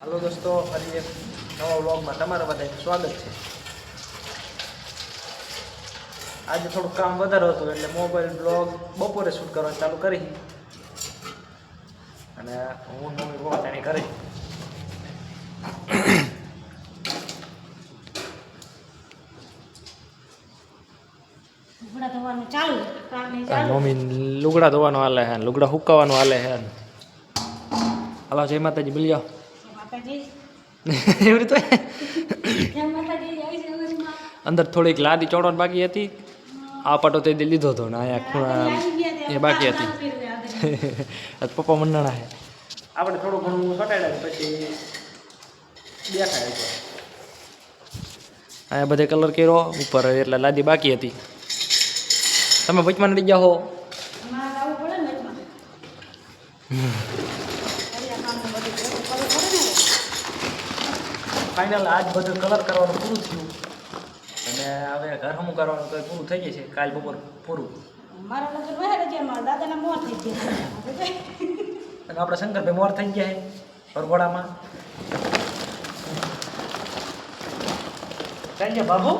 હાલો દોસ્તો ફરી એક નવા વ્લોગમાં તમારા બધાનું સ્વાગત છે. આજે થોડુંક કામ વધારે હતું એટલે મોબાઈલ બ્લોગ બપોરે શૂટ કરવાનું ચાલુ કરી. અને હું ને મમ્મી બહુ તેને કરી લુગડા ધોવાનું ચાલુ? કામની ચાલુ? મમ્મી લુગડા ધોવાનું હાલે હે લુગડા હુકાવાનું હાલે હે. હાલો જય માતાજી બોલી માતાજી એવી કૃષ્ણ અંદર થોડીક લાદી ચોડવાની બાકી હતી. આ પાટો તે દી લીધો હતો ને અહીંયા ખૂણા એ બાકી હતી. પપ્પા મંડાણા હે. આપણે થોડું ઘણું સટાડ્યા પછી દેખાય અહીંયા બધે કલર કર્યો ઉપર એટલે લાદી બાકી હતી. તમે વચમાં નડી ગયા અમારે આવવું પડે ને વચમાં. ફરી આ કામનું બધું ભેગું કરવું પડે ને. ફાઇનલ આજ બધું કલર કરવાનું પૂરું થયું. અને હવે ઘર હમું કરવાનું કંઈ પૂરું થઈ ગયું છે કાલ બપોર પૂરું. અને આપણે શંકરભાઈ મોર થઈ ગયા છે પરગોડામાં કઈ ગયા બાબુ?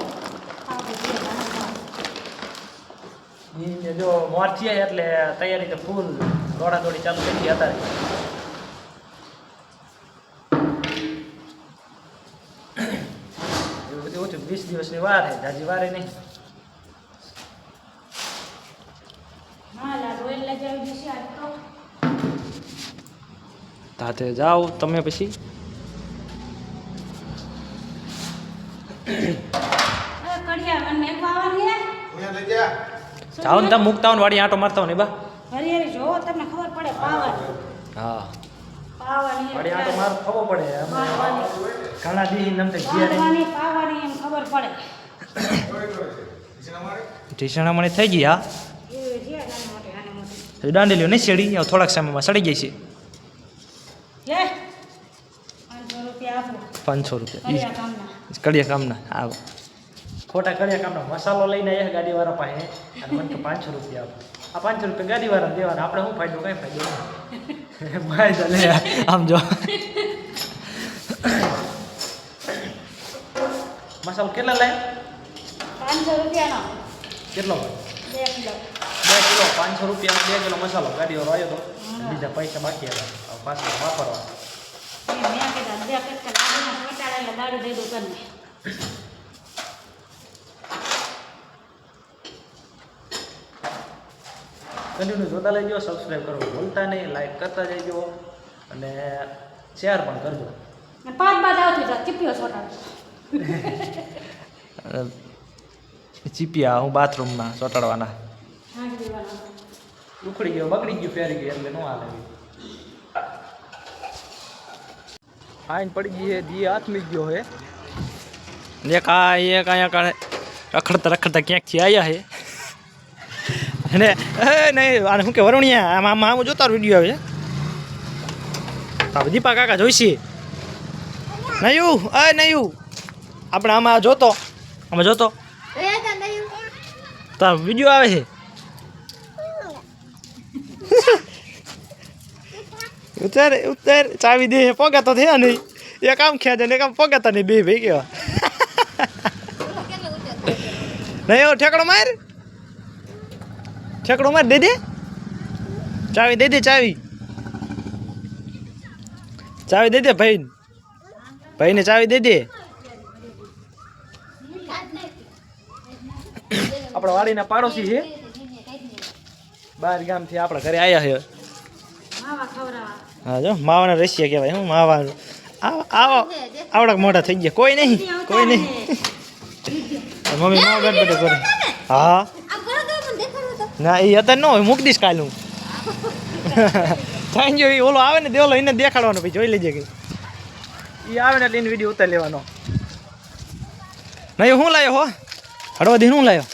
જો મોર થયા એટલે તૈયારી તો ફૂલ દોડા દોડી ચાલુ થઈ ગઈ અત્યારે. વીસ દિવસની વાર છે જાજી વારે નહીં. હા તાતે જાઓ તમે પછી. જાઓ ને તમે મૂકતા હો ને વાડી આંટો મારતા હો ને બા. હરી હરી જોવો તમને ખબર પડે પાવર. હા. પાવાની આ તો માર ખબર પડે. ઘણા દી નમ તે ગયા પાવાની પાવાની એમ ખબર પડે. ઢીસણા મને થઈ ગયા દાંડેલીઓ નહીં શેડી થોડાક સમયમાં સડી ગઈ છે. પાંચસો રૂપિયા કડિયા કામના આવ ખોટા કડિયા કામના મસાલો લઈને આવ્યા ગાડીવાળા પાસે. અને મને પાંચસો રૂપિયા આપો. આ પાંચસો રૂપિયા ગાડી વાળા દેવાના. આપણે શું ફાયદો? કઈ ફાયદો ભાઈ ચાલે આમ જો. મસાલો કેટલા લાય? પાંચસો રૂપિયાનો. કેટલો? બે કિલો બે કિલો. પાંચસો રૂપિયા બે કિલો મસાલો. ગાડી વાળો આવ્યો તો. બીજા પૈસા બાકી હતા. પાછા વાપરવા મેં કીધા બે કટકા લાડીમાં ચોટાડે એટલે દઈ દઉં તમને કન્ટિન્યુ જોતા લેજો સબસ્ક્રાઈબ કરવું ભૂલતા નહીં લાઈક કરતા જજો અને શેર પણ કરજો. પાંચ બાદ આવતી જા ચીપીઓ ચોટાડો ચીપિયા હું બાથરૂમમાં દેવાનો. ઉખડી ગયો બગડી ગયું ફેરી ગયું એટલે નો હાલે. આઈન પડી ગઈ હે દી હાથમી ગયો હે. આ એક અહીંયા કાણે રખડતા રખડતા ક્યાંકથી આવ્યા હે? અને એ નહીં, આને શું કે વરુણિયા આમ આમ જોતા વીડિયો આવે છે. દીપા કાકા જોઈશી. નયું અ નયું. આપણે આમાં જોતો આમાં જોતો. તાર વીડિયો આવે છે. ઉતર ઉતર, ચાવી દે, પોગાતો થયા નહીં. એક આમ ખેંચે ને એક આમ પોગાતા નહીં, બે ભાઈ કેવા નહીં ઠેકડો માર. ઠેકડો માર દે દે. ચાવી દે દે ચાવી. ચાવી દે દે ભાઈ ભાઈને ચાવી દે દે. આપણા વાડીના પાડોશી છે. બહાર ગામથી આપણા ઘરે આવ્યા છે. હા જો માવાના રશિયા કહેવાય હું માવા. આવો આવો. આવડા મોટા થઈ ગયા. કોઈ નહીં કોઈ નહીં. મમ્મી માવા બેઠો કરે. હા. ના એ અત્યારે ન હોય મૂકી દઈશ કાલ હું થેન્ક યુ ઓલો આવે ને દેવલો એને દેખાડવાનો પછી જોઈ લેજે કે એ આવે ને એટલે એને વીડિયો ઉતારી લેવાનો. નહીં હું લાયો હો? હળવદી હું લાયો?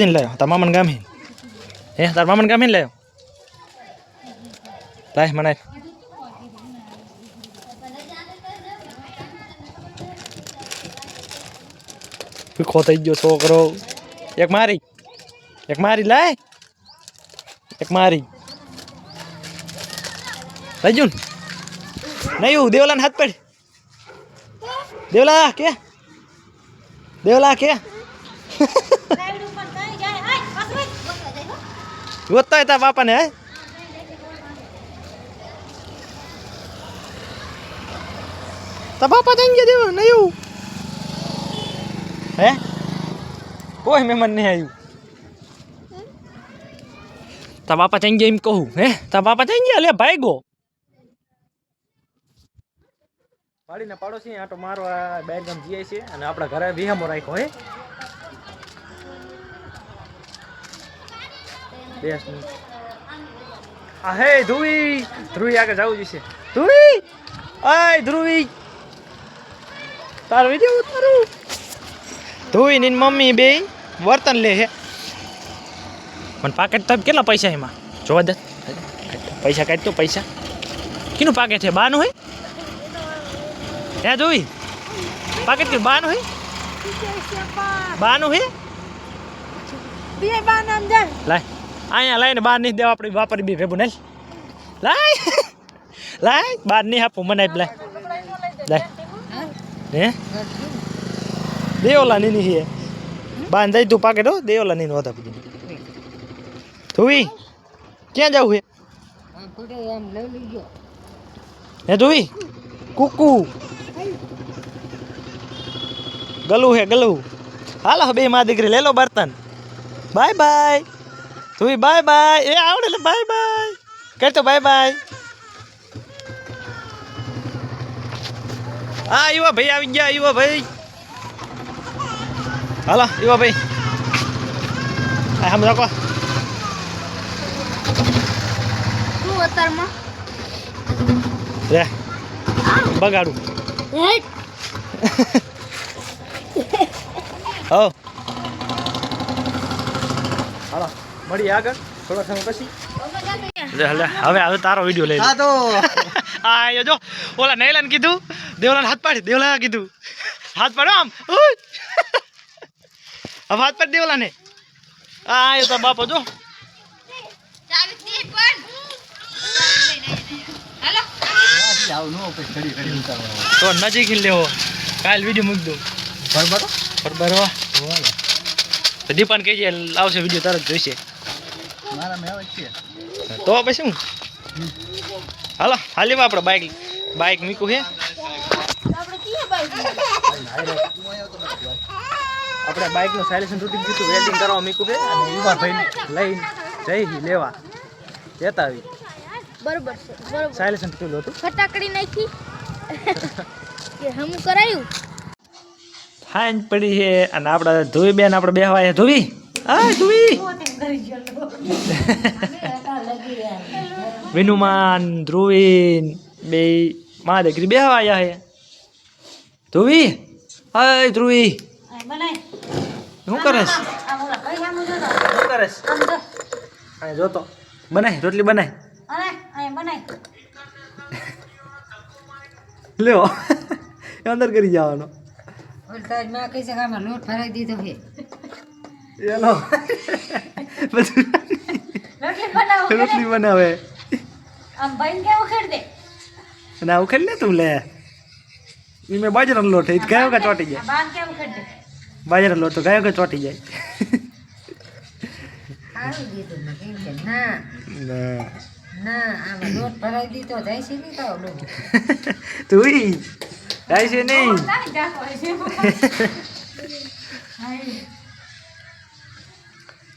દિન લાયો તાર મામાને ગામે. હે તાર મામાને ગામે લાયો? લાય મને ખોતાઈ થઈ ગયો છોકરો. એક મારી. એક મારી લાય. એક મારી. લઈ જુ ને. નહીં દેવલાને હાથ પડ. દેવલા, કે? દેવલા, કે. ગોતતા હતા બાપાને, હે? તા બાપા જઈ ગયા દેવ નહીં હે? કોઈ મહેમાન નહીં આવ્યું. તા બાપા જઈ ગયા એમ કહું હે તા બાપા જઈ ગયા લે ભાઈ ગો પાડીને પાડોશી આટો મારવા બેર ગામ જઈએ છે અને આપણા ઘરે વિહામો રાખ્યો હે બેસ આ હે ધ્રુવી ધ્રુવી આગળ જવું જોઈશે ધ્રુવી આય ધ્રુવી તારું વીડિયો ઉતારું ધ્રુવી ની મમ્મી બે વર્તન લે હે પણ પાકેટ તો કેટલા પૈસા એમાં? જોવા દે. પૈસા કાઢતો પૈસા. કીનું પાકેટ છે? બાનું હોય ત્યાં જોઈ. પાકેટ કે બાનું હોય બાનું હે? બે લાય. અહીંયા લાઈને બાર નહીં દેવા આપણે વાપરી બી ભેગું નહીં લાય. લાય. બહાર નહીં આપું મને આપ લાય. લાય. હે? દેવલા ની હે. બાંધ દઈ તું પાકેટ હો. દેવલા ની નહોતા પછી ધુવી? ક્યાં જવું હે? હે ધુવી? કુકુ. ગલું હે, ગલું. હાલો બે માં દીકરી લે લો બર્તન. Bye bye. તું બાય બાય. એ આવડે બાય બાય. કરતો બાય બાય. હા, યુવા ભાઈ આવી ગયા, યુવા ભાઈ. હાલો, યુવા ભાઈ. હમ રાખો. અત્યારમાં? બગાડું. હો હાલો મળીએ આગળ. થોડા સમય પછી. લે લે હવે હવે તારો વીડિયો લઈ હા તો. આ આયો જો ઓલા નૈલાને કીધું દેવલાને હાથ પાડી દેવલા કીધું. હાથ પાડો આમ. હવે હાથ પાડી દેવલાને. આ આયો તો બાપો જો આવું નો પછી ઘડી ઘડી ઉતારવાનું તો નજીક લેવો. કાલ વીડિયો મૂકી દઉં. બરાબર? બરાબર હો. તો દીપાને કહેજે આવશે વીડિયો તરત જોઈશે. તો પછી શું હાલો હાલી આપણે બાઇક બાઇક મૂક્યું છે. આપણે બાઇકનું સાયલેશન તૂટી ગયું હતું વેલ્ડિંગ કરવા મૂક્યું છે. અને યુવા ભાઈને લઈને જઈ લેવા. જતા આવી બરોબર છે બરોબર. સાયલેશન કેટલું હતું. ફટાકડી નાખી. કે હમ કરાયું? ફાઇન પડી છે અને આપણે ધોવી બેન આપણે છે. ધોવી આ ધોવી વિનુમાન ધ્રુવીન બે મા દીકરી બેહવા આવ્યા છે. ધ્રુવી હાય ધ્રુવી. શું કરસ આમ ઓલા ભાઈ સામું જોતો શું કરેશ આમ જોતો બનાય રોટલી બનાય. લ્યો. એ અંદર કરી જવાનો. માં કઈ જગામાં લોટ ભરાઈ દીધો છે. એલો રોટલી બનાવે આમ ભાઈને કેવું ખેડ દે? અને ઉખેડ લે તું લે. ઈ મેં બાજરાનો લોટ એ ગાયો કે ચોટી જાય? દે? બાજરાનો લોટ તો ગાયો કે ચોટી જાય? સારું દીધું ના. ના. ના આમાં લોટ ભરાઈ દીધો જાય છે નહીં તું જાય છે નહીં.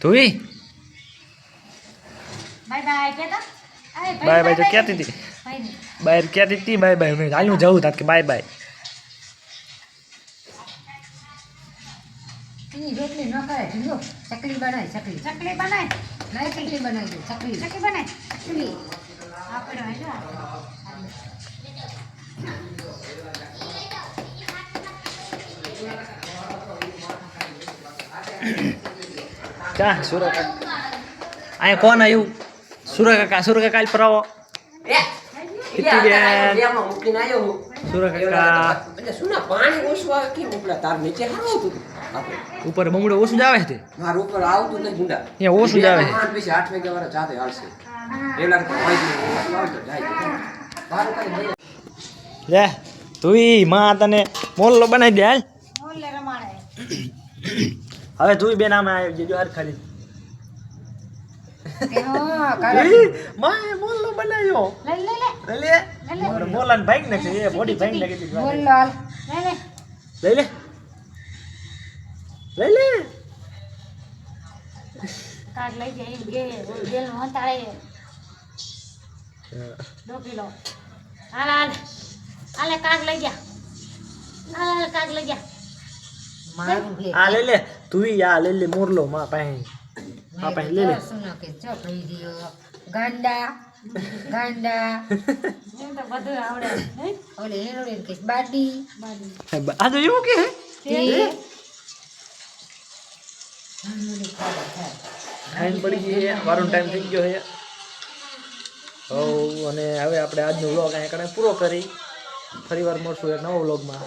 તું બાય બાય તો કહેતી હતી બહાર કહેતી હતી બાય બાય મેં હાલ હું જવું તાત કે બાય બાય. રોટલી ન કરે ચકલી બનાય ચકલી. ચકલી બનાય? લાઈ ચકલી બનાવી દો ચકલી ચકલી બનાય. ચકલી આપણે હાલો ક્યાં? અહીંયા કોણ આવ્યું? સુરકાકા કાલ પરાવો ઉપર બમડો ઓછું જ આવે છે માર ઉપર આવતું નથી ગુંડા અહીંયા ઓછું જ આવે માંડ પછી આઠ વાગ્યા વાળા જાતે હાલશે પાંચ લે તું ઈ માં તને મોલ્લો બનાવી દે હાલ હવે તું બેન આમાં આવી જજો હાર ખાલી હા, કરે. માં એ મોલ્લો બનાવ્યો લઈ લે લે લે લે મોલાને ભાઈ નાખે એ બોડી ભાઈ નાખી દીધી બોલ લાલ. લે લે લઈ લે લઈ લે કાઢ લઈ જાય એમ કે જેલ હંતાળે દો કિલો હાલ હાલ હાલે કાગ લઈ ગયા હાલ હાલ કાગ લઈ ગયા મારું ભે. આ લઈ લે તું ઈ આ લઈ લે મોરલો માં પાસે આ પહેલે લે. સુનો કે જો કહી દ્યો. ગાંડા ગાંડા. એમ તો બધું આવડે હે? ઓલે હેરોડે કે બાડી. બાડી આ તો એવું કે. ખાઈને પડી ગઈ વારો ટાઈમ થઈ ગયો છે. હવ અને હવે આપણે આજનો વ્લોગ અહીંયા કણે પૂરો કરી. ફરી વાર મળશું એક નવો વ્લોગમાં.